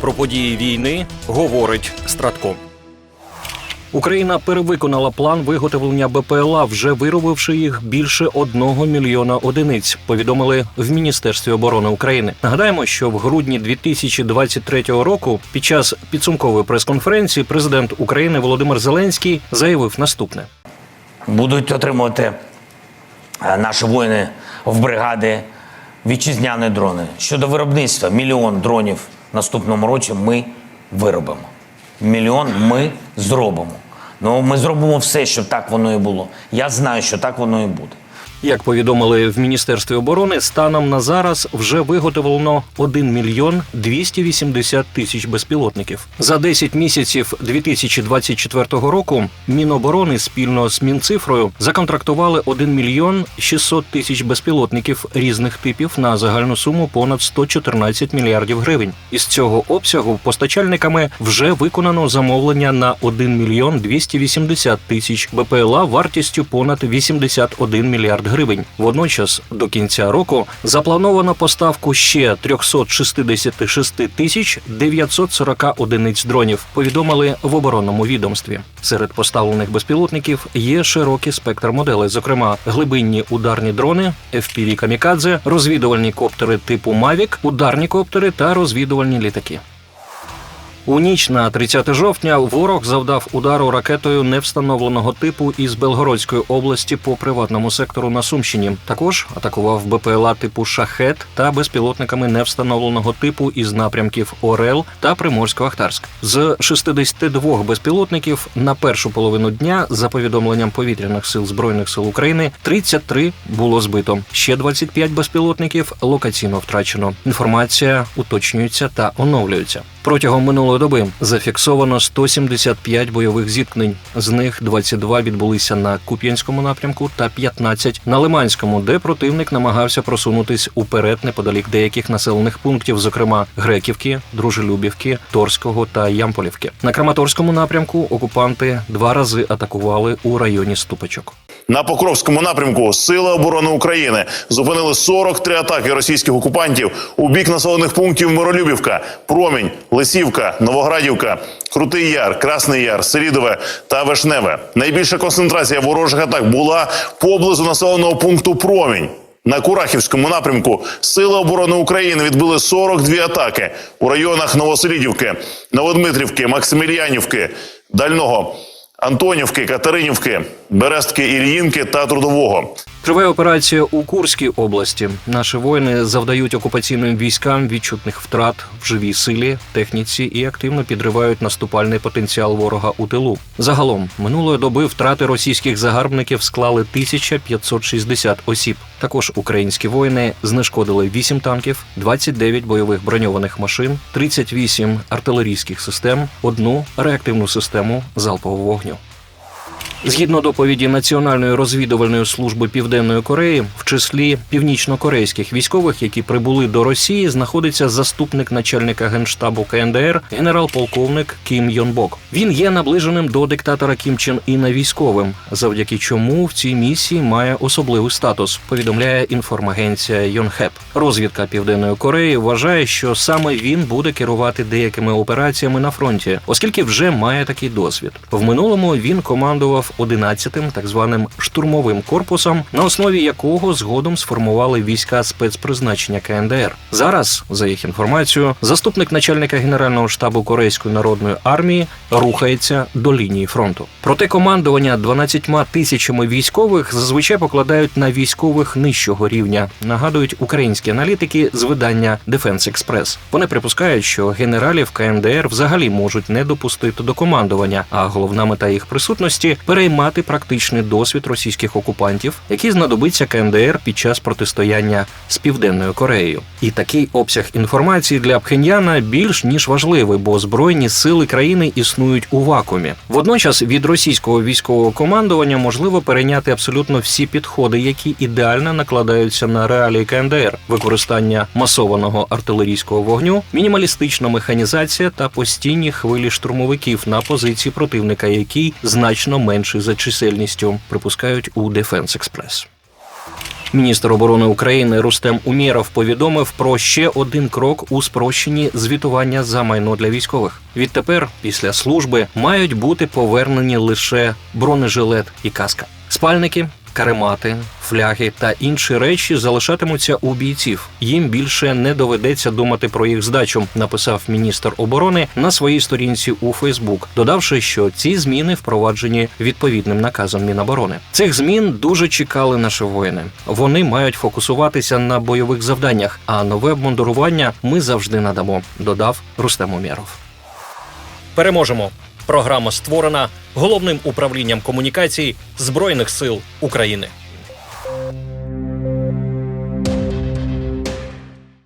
Про події війни говорить Стратком. Україна перевиконала план виготовлення БПЛА, вже виробивши їх більше одного мільйона одиниць. Повідомили в Міністерстві оборони України. Нагадаємо, що в грудні 2023 року, під час підсумкової прес-конференції, президент України Володимир Зеленський заявив наступне: будуть отримувати е, наші воїни в бригади вітчизняні дрони. Щодо виробництва, мільйон дронів наступному році ми виробимо. Мільйон ми зробимо. Ну, ми зробимо все, щоб так воно і було. Я знаю, що так воно і буде. Як повідомили в Міністерстві оборони, станом на зараз вже виготовлено 1 мільйон 280 тисяч безпілотників. За 10 місяців 2024 року Міноборони спільно з Мінцифрою законтрактували 1 мільйон 600 тисяч безпілотників різних типів на загальну суму понад 114 мільярдів гривень. Із цього обсягу постачальниками вже виконано замовлення на 1 мільйон 280 тисяч БПЛА вартістю понад 81 мільярд гривень. Водночас до кінця року заплановано поставку ще 366 тисяч 940 одиниць дронів. Повідомили в оборонному відомстві. Серед поставлених безпілотників є широкий спектр моделей, зокрема глибинні ударні дрони, FPV камікадзе, розвідувальні коптери типу Mavic, ударні коптери та розвідувальні літаки. У ніч на 30 жовтня ворог завдав удару ракетою невстановленого типу із Белгородської області по приватному сектору на Сумщині. Також атакував БПЛА типу Шахет та безпілотниками невстановленого типу із напрямків Орел та Приморсько-Ахтарськ. З 62 безпілотників на першу половину дня, за повідомленням повітряних сил збройних сил України, 33 було збито. Ще 25 безпілотників локаційно втрачено. Інформація уточнюється та оновлюється. Протягом минулої доби зафіксовано 175 бойових зіткнень. З них 22 відбулися на Куп'янському напрямку та 15 на Лиманському, де противник намагався просунутись уперед неподалік деяких населених пунктів, зокрема Греківки, Дружелюбівки, Торського та Ямполівки. На Краматорському напрямку окупанти два рази атакували у районі Ступочок. На Покровському напрямку Сили оборони України зупинили 43 атаки російських окупантів у бік населених пунктів Миролюбівка, Промінь, Лисівка, Новоградівка, Крутий Яр, Красний Яр, Селідове та Вишневе. Найбільша концентрація ворожих атак була поблизу населеного пункту Промінь. На Курахівському напрямку Сили оборони України відбили 42 атаки у районах Новоселідівки, Новодмитрівки, Максимільянівки, Дального. Антонівки, Катеринівки, Берестки, Ільїнки та Трудового. Триває операція у Курській області. Наші воїни завдають окупаційним військам відчутних втрат в живій силі, техніці і активно підривають наступальний потенціал ворога у тилу. Загалом минулої доби втрати російських загарбників склали 1560 осіб. Також українські воїни знешкодили 8 танків, 29 бойових броньованих машин, 38 артилерійських систем, одну реактивну систему залпового вогню. Згідно доповіді Національної розвідувальної служби Південної Кореї, в числі північно-корейських військових, які прибули до Росії, знаходиться заступник начальника генштабу КНДР, генерал-полковник Кім Йонбок. Він є наближеним до диктатора Кім Чен Іна військовим, завдяки чому в цій місії має особливий статус. Повідомляє інформагенція Йонхеп. Розвідка Південної Кореї вважає, що саме він буде керувати деякими операціями на фронті, оскільки вже має такий досвід. В минулому він командував 11-тим так званим штурмовим корпусом, на основі якого згодом сформували війська спецпризначення КНДР. Зараз, за їх інформацією, заступник начальника генерального штабу Корейської народної армії рухається до лінії фронту. Проте командування 12 тисячами військових зазвичай покладають на військових нижчого рівня. Нагадують українські аналітики з видання Defense Express. Вони припускають, що генералів КНДР взагалі можуть не допустити до командування, а головна мета їх присутності переймати практичний досвід російських окупантів, який знадобиться КНДР під час протистояння з південною Кореєю. І такий обсяг інформації для Пхеньяна більш ніж важливий, бо збройні сили країни існують у вакуумі. Водночас від російського військового командування можливо перейняти абсолютно всі підходи, які ідеально накладаються на реалії КНДР: використання масованого артилерійського вогню, мінімалістична механізація та постійні хвилі штурмовиків на позиції противника, який значно менший за чисельністю, припускають у Defense Express. Міністр оборони України Рустем Умєров повідомив про ще один крок у спрощенні звітування за майно для військових. Відтепер, після служби, мають бути повернені лише бронежилет і каска. Спальники, каремати, фляги та інші речі залишатимуться у бійців. Їм більше не доведеться думати про їх здачу, написав міністр оборони на своїй сторінці у Фейсбук, додавши, що ці зміни впроваджені відповідним наказом Міноборони. Цих змін дуже чекали наші воїни. Вони мають фокусуватися на бойових завданнях, а нове обмундирування ми завжди надамо. Додав Рустем Умєров. Переможемо. Програма створена головним управлінням комунікацій Збройних сил України.